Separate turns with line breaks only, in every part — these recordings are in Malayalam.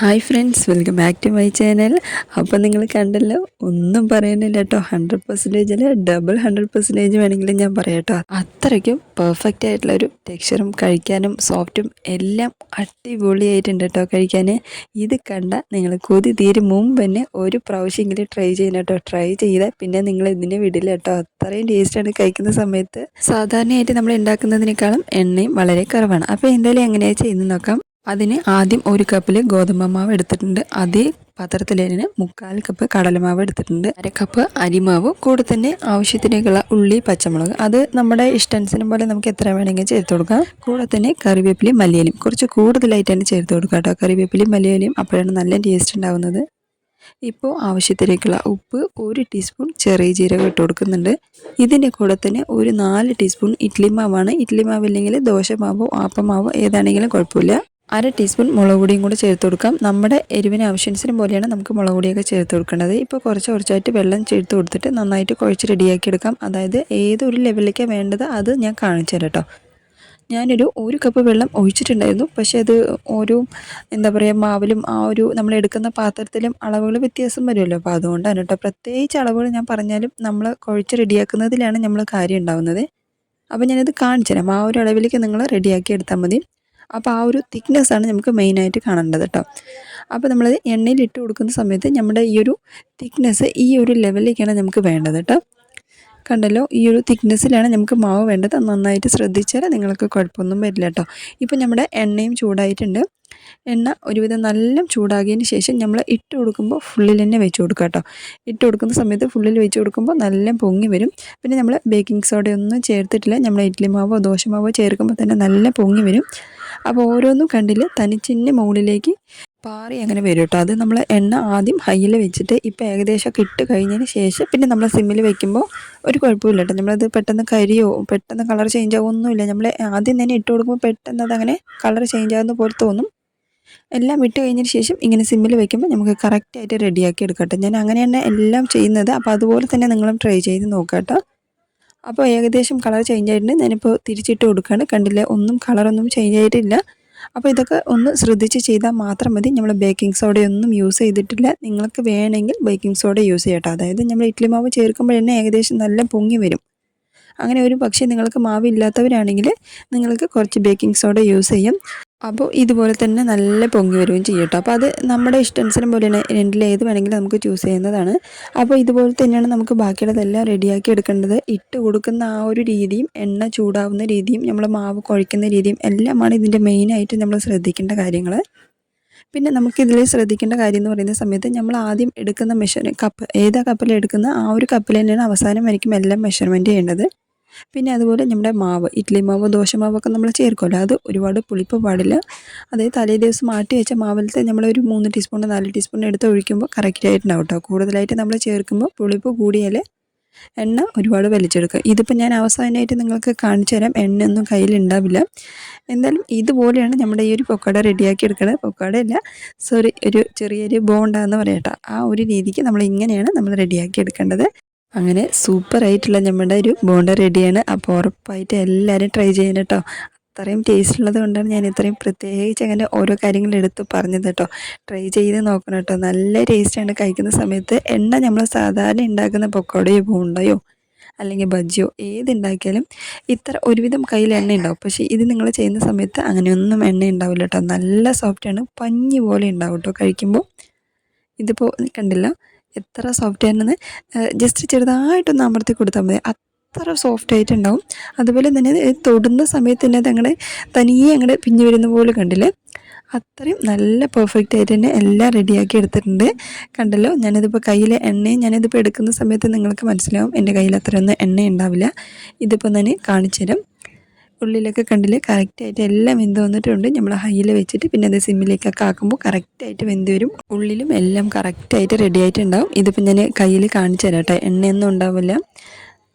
Hi friends welcome back to my channel അപ്പോൾ നിങ്ങൾ കണ്ടല്ലോ ഒന്നും പറയാനില്ല കേട്ടോ ഹൺഡ്രഡ് പെർസെന്റേജ് അല്ല? ഡബിൾ ഹൺഡ്രഡ് പെർസെന്റേജ് വേണമെങ്കിലും ഞാൻ പറയാം കേട്ടോ അത്രയ്ക്കും പെർഫെക്റ്റ് ആയിട്ടുള്ള ഒരു ടെക്സ്ചറും കഴിക്കാനും സോഫ്റ്റും എല്ലാം അടിപൊളിയായിട്ടുണ്ട് കേട്ടോ കഴിക്കാൻ ഇത് കണ്ട നിങ്ങൾ കൊതി തീരും മുമ്പ് തന്നെ ഒരു പ്രാവശ്യമെങ്കിലും ട്രൈ ചെയ്യണം കേട്ടോ ട്രൈ ചെയ്താൽ പിന്നെ നിങ്ങൾ ഇതിന്റെ വിടില്ല കേട്ടോ അത്രയും ടേസ്റ്റാണ് കഴിക്കുന്ന സമയത്ത്. സാധാരണയായിട്ട് നമ്മൾ ഉണ്ടാക്കുന്നതിനേക്കാളും എണ്ണയും വളരെ കുറവാണ്. അപ്പോൾ എന്തായാലും എങ്ങനെയാണ് ചെയ്യുന്നത് നോക്കാം. അതിന് ആദ്യം ഒരു കപ്പിൽ ഗോതമ്പ് മാവ് എടുത്തിട്ടുണ്ട്. അതേ പാത്രത്തിൽ മുക്കാൽ കപ്പ് കടലമാവ് എടുത്തിട്ടുണ്ട്. അര കപ്പ് അരിമാവ് കൂടെ തന്നെ ആവശ്യത്തിനേക്കുള്ള ഉള്ളി പച്ചമുളക്. അത് നമ്മുടെ ഇഷ്ടനുസരണം പോലെ നമുക്ക് എത്ര വേണമെങ്കിലും ചേർത്ത് കൊടുക്കാം. കൂടെ തന്നെ കറിവേപ്പിലയും മല്ലിയലും കുറച്ച് കൂടുതലായിട്ട് തന്നെ ചേർത്ത് കൊടുക്കാം കേട്ടോ. കറിവേപ്പിലയും മല്ലിയലും അപ്പോഴാണ് നല്ല ടേസ്റ്റ് ഉണ്ടാകുന്നത് ഇപ്പോൾ ആവശ്യത്തിലേക്കുള്ള ഉപ്പ് ഒരു ടീസ്പൂൺ ചെറിയ ജീരകം ഇട്ട് കൊടുക്കുന്നുണ്ട്. ഇതിന്റെ കൂടെ തന്നെ ഒരു നാല് ടീസ്പൂൺ ഇഡ്ലി മാവാണ്. ഇഡ്ലി മാവ് ഇല്ലെങ്കിൽ ദോശ ദോശമാവോ ആപ്പമാവോ ഏതാണെങ്കിലും കുഴപ്പമില്ല. അര ടീസ്പൂൺ മുളക് പൊടിയും കൂടെ ചേർത്ത് കൊടുക്കാം. നമ്മുടെ എരിവിന് ആവശ്യാനുസരണം പോലെയാണ് നമുക്ക് മുളക് പൊടിയൊക്കെ ചേർത്ത് കൊടുക്കേണ്ടത്. ഇപ്പോൾ കുറച്ച് കുറച്ചായിട്ട് വെള്ളം ചേർത്ത് കൊടുത്തിട്ട് നന്നായിട്ട് കുഴച്ച് റെഡിയാക്കി എടുക്കാം. അതായത് ഏതൊരു ലെവലിലേക്കാണ് വേണ്ടത് അത് ഞാൻ കാണിച്ചു തരാം ഞാനൊരു ഒരു കപ്പ് വെള്ളം ഒഴിച്ചിട്ടുണ്ടായിരുന്നു. പക്ഷേ അത് ഓരോ എന്താ പറയുക മാവിലും ആ ഒരു നമ്മൾ എടുക്കുന്ന പാത്രത്തിലും അളവുകൾ വ്യത്യാസം വരുമല്ലോ. അപ്പോൾ അതുകൊണ്ടാണ് കേട്ടോ പ്രത്യേകിച്ച് അളവുകൾ ഞാൻ പറഞ്ഞാലും നമ്മൾ കുഴച്ച് റെഡിയാക്കുന്നതിലാണ് നമ്മൾ കാര്യം ഉണ്ടാവുന്നത്. അപ്പോൾ ഞാനത് കാണിച്ചു തരാം. ആ ഒരു അളവിലേക്ക് നിങ്ങൾ റെഡിയാക്കി എടുത്താൽ മതി. അപ്പോൾ ആ ഒരു തിക്നെസ്സാണ് നമുക്ക് മെയിനായിട്ട് കാണേണ്ടത് കേട്ടോ അപ്പോൾ നമ്മൾ എണ്ണയിൽ ഇട്ട് കൊടുക്കുന്ന സമയത്ത് നമ്മുടെ ഈ ഒരു തിക്നെസ് ഈ ഒരു ലെവലിലേക്കാണ് നമുക്ക് വേണ്ടത് കേട്ടോ കണ്ടല്ലോ ഈ ഒരു തിക്നെസ്സിലാണ് നമുക്ക് മാവ് വേണ്ടത്. നന്നായിട്ട് ശ്രദ്ധിച്ചാൽ നിങ്ങൾക്ക് കുഴപ്പമൊന്നും വരില്ല കേട്ടോ. ഇപ്പോൾ നമ്മുടെ എണ്ണയും ചൂടായിട്ടുണ്ട്. എണ്ണ ഒരുവിധം നല്ല ചൂടാകിയതിന് ശേഷം നമ്മൾ ഇട്ട് കൊടുക്കുമ്പോൾ ഫുള്ളിൽ തന്നെ വെച്ച് കൊടുക്കുക കേട്ടോ. ഇട്ട് കൊടുക്കുന്ന സമയത്ത് ഫുള്ളിൽ വെച്ച് കൊടുക്കുമ്പോൾ നല്ല പൊങ്ങി വരും. പിന്നെ നമ്മൾ ബേക്കിംഗ് സോഡയൊന്നും ചേർത്തിട്ടില്ല. നമ്മൾ ഇഡ്ഡലി മാവോ ദോശ മാവോ ചേർക്കുമ്പോൾ തന്നെ നല്ല പൊങ്ങി വരും. അപ്പോൾ ഓരോന്നും കണ്ടിൽ തനിച്ചിന്റെ മുകളിലേക്ക് പാറി അങ്ങനെ വരും കേട്ടോ. അത് നമ്മൾ എണ്ണ ആദ്യം ഹൈയിൽ വെച്ചിട്ട് ഇപ്പോൾ ഏകദേശം ഇട്ട് കഴിഞ്ഞതിന് ശേഷം പിന്നെ നമ്മൾ സിമ്മിൽ വെക്കുമ്പോൾ ഒരു കുഴപ്പമില്ല കേട്ടോ. നമ്മളത് പെട്ടെന്ന് കരിയോ പെട്ടെന്ന് കളർ ചേഞ്ച് ആവുമൊന്നുമില്ല. നമ്മൾ ആദ്യം തന്നെ ഇട്ട് കൊടുക്കുമ്പോൾ പെട്ടെന്ന് അതങ്ങനെ കളർ ചേഞ്ച് ആകുന്ന പോലെ തോന്നും. എല്ലാം ഇട്ട് കഴിഞ്ഞതിന് ശേഷം ഇങ്ങനെ സിമ്മിൽ വെക്കുമ്പോൾ നമുക്ക് കറക്റ്റായിട്ട് റെഡിയാക്കി എടുക്കട്ടെ ഞാൻ അങ്ങനെയാണ് എല്ലാം ചെയ്യുന്നത്. അപ്പോൾ അതുപോലെ തന്നെ നിങ്ങളും ട്രൈ ചെയ്ത് നോക്കാം അപ്പോൾ ഏകദേശം കളർ ചേഞ്ച് ആയിട്ടുണ്ട്. ഞാനിപ്പോൾ തിരിച്ചിട്ട് കൊടുക്കുകയാണ്. കണ്ടില്ല? ഒന്നും കളറൊന്നും ചേഞ്ച് ആയിട്ടില്ല. അപ്പോൾ ഇതൊക്കെ ഒന്ന് ശ്രദ്ധിച്ച് ചെയ്താൽ മാത്രം മതി. നമ്മൾ ബേക്കിംഗ് സോഡയൊന്നും യൂസ് ചെയ്തിട്ടില്ല. നിങ്ങൾക്ക് വേണമെങ്കിൽ ബേക്കിംഗ് സോഡ യൂസ് ചെയ്യട്ടെ. അതായത് നമ്മൾ ഇഡ്ഡലി മാവ് ചേർക്കുമ്പോൾ തന്നെ ഏകദേശം നല്ല പൊങ്ങി വരും. അങ്ങനെ ഒരു പക്ഷേ നിങ്ങൾക്ക് മാവ് ഇല്ലാത്തവരാണെങ്കിൽ നിങ്ങൾക്ക് കുറച്ച് ബേക്കിംഗ് സോഡ യൂസ് ചെയ്യും. അപ്പോൾ ഇതുപോലെ തന്നെ നല്ല പൊങ്ങി വരികയും ചെയ്യും കേട്ടോ. അപ്പോൾ അത് നമ്മുടെ ഇഷ്ടാനുസരണം പോലെയാണ് രണ്ടിൽ ഏത് വേണമെങ്കിലും നമുക്ക് ചൂസ് ചെയ്യുന്നതാണ്. അപ്പോൾ ഇതുപോലെ തന്നെയാണ് നമുക്ക് ബാക്കിയുള്ളതെല്ലാം റെഡിയാക്കി എടുക്കേണ്ടത്. ഇട്ട് കൊടുക്കുന്ന ആ ഒരു രീതിയും എണ്ണ ചൂടാവുന്ന രീതിയും നമ്മൾ മാവ് കുഴയ്ക്കുന്ന രീതിയും എല്ലാമാണ് ഇതിന്റെ മെയിനായിട്ട് നമ്മൾ ശ്രദ്ധിക്കേണ്ട കാര്യങ്ങൾ പിന്നെ നമുക്കിതിൽ ശ്രദ്ധിക്കേണ്ട കാര്യം എന്ന് പറയുന്ന സമയത്ത് നമ്മൾ ആദ്യം എടുക്കുന്ന മെഷർ കപ്പ് ഏതാ കപ്പിൽ എടുക്കുന്ന ആ ഒരു കപ്പിൽ തന്നെയാണ് അവസാനം വരയ്ക്കും എല്ലാം മെഷർമെന്റ് ചെയ്യേണ്ടത്. പിന്നെ അതുപോലെ നമ്മുടെ മാവ് ഇഡ്ഡലി മാവ് ദോശ ദോശമാവൊക്കെ നമ്മൾ ചേർക്കുമല്ലോ. അത് ഒരുപാട് പുളിപ്പ് പാടില്ല. അതായത് തലേ ദിവസം മാറ്റി വെച്ച മാവിലത്തെ നമ്മളൊരു മൂന്ന് ടീസ്പൂൺ നാല് ടീസ്പൂൺ എടുത്ത് ഒഴിക്കുമ്പോൾ കറക്റ്റ് ആയിട്ടുണ്ടാവും കേട്ടോ. കൂടുതലായിട്ട് നമ്മൾ ചേർക്കുമ്പോൾ പുളിപ്പ് കൂടിയാൽ എണ്ണ ഒരുപാട് വലിച്ചെടുക്കുക. ഇതിപ്പോൾ ഞാൻ അവസാനമായിട്ട് നിങ്ങൾക്ക് കാണിച്ചു തരാം. എണ്ണയൊന്നും കയ്യിലുണ്ടാവില്ല എന്തായാലും ഇതുപോലെയാണ് നമ്മുടെ ഈ ഒരു പൊക്കട റെഡിയാക്കി എടുക്കുന്നത് പൊക്കട അല്ല സോറി ഒരു ചെറിയൊരു ബോണ്ടാന്ന് പറയട്ടോ ആ ഒരു രീതിക്ക് നമ്മൾ ഇങ്ങനെയാണ് നമ്മൾ റെഡിയാക്കി എടുക്കേണ്ടത്. അങ്ങനെ സൂപ്പർ ആയിട്ടുള്ള നമ്മുടെ ഒരു ബോണ്ട റെഡിയാണ് അപ്പോൾ ഉറപ്പായിട്ട് എല്ലാവരും ട്രൈ ചെയ്യണം കേട്ടോ. അത്രയും ടേസ്റ്റ് ഉള്ളത് കൊണ്ടാണ് ഞാൻ ഇത്രയും പ്രത്യേകിച്ച് അങ്ങനെ ഓരോ കാര്യങ്ങൾ എടുത്ത് പറഞ്ഞത് കേട്ടോ. ട്രൈ ചെയ്ത് നോക്കണം കേട്ടോ. നല്ല ടേസ്റ്റാണ് കഴിക്കുന്ന സമയത്ത് എണ്ണ നമ്മൾ സാധാരണ ഉണ്ടാക്കുന്ന പൊക്കോടയോ ബോണ്ടയോ അല്ലെങ്കിൽ ബജ്ജിയോ ഏതുണ്ടാക്കിയാലും ഇത്ര ഒരുവിധം കയ്യിൽ എണ്ണ ഉണ്ടാവും പക്ഷേ ഇത് നിങ്ങൾ ചെയ്യുന്ന സമയത്ത് അങ്ങനെയൊന്നും എണ്ണ ഉണ്ടാവില്ല കേട്ടോ. നല്ല സോഫ്റ്റാണ് പഞ്ഞി പോലെ ഉണ്ടാവും കേട്ടോ കഴിക്കുമ്പോൾ ഇതിപ്പോൾ കണ്ടില്ല. എത്ര സോഫ്റ്റ് ആണെന്ന് ജസ്റ്റ് ചെറുതായിട്ടൊന്ന് അമർത്തി കൊടുത്താൽ മതി. അത്ര സോഫ്റ്റ് ആയിട്ടുണ്ടാവും. അതുപോലെ തന്നെ തൊടുന്ന സമയത്ത് തന്നെ അതങ്ങനെ തനിയെ അങ്ങോട്ട് പിഞ്ഞു വരുന്ന പോലെ കണ്ടില്ലേ? അത്രയും നല്ല പെർഫെക്റ്റ് ആയിട്ട് തന്നെ എല്ലാം റെഡിയാക്കി എടുത്തിട്ടുണ്ട്. കണ്ടല്ലോ ഞാനിതിപ്പോൾ കയ്യിലെ എണ്ണയും ഞാനിതിപ്പോൾ എടുക്കുന്ന സമയത്ത് നിങ്ങൾക്ക് മനസ്സിലാവും എന്റെ കയ്യിൽ അത്രയൊന്നും എണ്ണ ഉണ്ടാവില്ല ഇതിപ്പോൾ ഞാൻ കാണിച്ചു തരാം ഉള്ളിലൊക്കെ കണ്ടില്ലേ? കറക്റ്റായിട്ട് എല്ലാം വെന്ത് വന്നിട്ടുണ്ട്. നമ്മൾ ഹൈയിൽ വെച്ചിട്ട് പിന്നെ അത് സിമ്മിലേക്കൊക്കെ ആക്കുമ്പോൾ കറക്റ്റായിട്ട് വെന്ത് വരും. ഉള്ളിലും എല്ലാം കറക്റ്റായിട്ട് റെഡി ആയിട്ടുണ്ടാവും. ഇതിപ്പോൾ ഞാൻ കയ്യിൽ കാണിച്ചു തരാം കേട്ടോ എണ്ണയൊന്നും ഉണ്ടാവില്ല.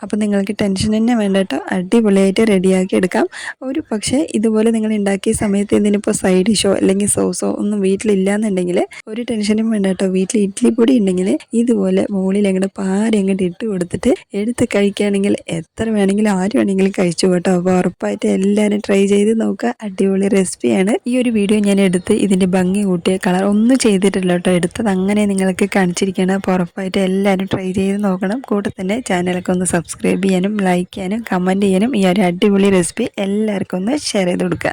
അപ്പോൾ നിങ്ങൾക്ക് ടെൻഷൻ തന്നെ വേണ്ട കേട്ടോ അടിപൊളിയായിട്ട് റെഡിയാക്കി എടുക്കാം. ഒരു പക്ഷേ ഇതുപോലെ നിങ്ങൾ ഉണ്ടാക്കിയ സമയത്ത് ഇതിനിപ്പോൾ സൈഡ് ഡിഷോ അല്ലെങ്കിൽ സോസോ ഒന്നും വീട്ടിലില്ലാന്നുണ്ടെങ്കിൽ ഒരു ടെൻഷനും വേണ്ട കേട്ടോ വീട്ടിൽ ഇഡ്ഡലി പൊടി ഉണ്ടെങ്കിൽ ഇതുപോലെ മുകളിൽ അങ്ങോട്ട് പാരി അങ്ങോട്ട് ഇട്ട് കൊടുത്തിട്ട് എടുത്ത് കഴിക്കുകയാണെങ്കിൽ എത്ര വേണമെങ്കിലും ആര് വേണമെങ്കിലും കഴിച്ചു കേട്ടോ. അപ്പോൾ ഉറപ്പായിട്ട് എല്ലാവരും ട്രൈ ചെയ്ത് നോക്കുക. അടിപൊളി റെസിപ്പിയാണ് ഈ ഒരു വീഡിയോ ഞാൻ എടുത്ത് ഇതിന്റെ ഭംഗി കൂട്ടിയ കളർ ഒന്നും ചെയ്തിട്ടില്ല കേട്ടോ. എടുത്തത് അങ്ങനെ നിങ്ങൾക്ക് കാണിച്ചിരിക്കുകയാണ്. അപ്പോൾ ഉറപ്പായിട്ട് എല്ലാവരും ട്രൈ ചെയ്ത് നോക്കണം. കൂടെ തന്നെ ചാനലൊക്കെ ഒന്ന് സബ്സ്ക്രൈബ് ചെയ്യാനും ലൈക്ക് ചെയ്യാനും കമന്റ് ചെയ്യാനും ഈ ഒരു അടിപൊളി റെസിപ്പി എല്ലാവർക്കും ഒന്ന് ഷെയർ ചെയ്ത് കൊടുക്കുക.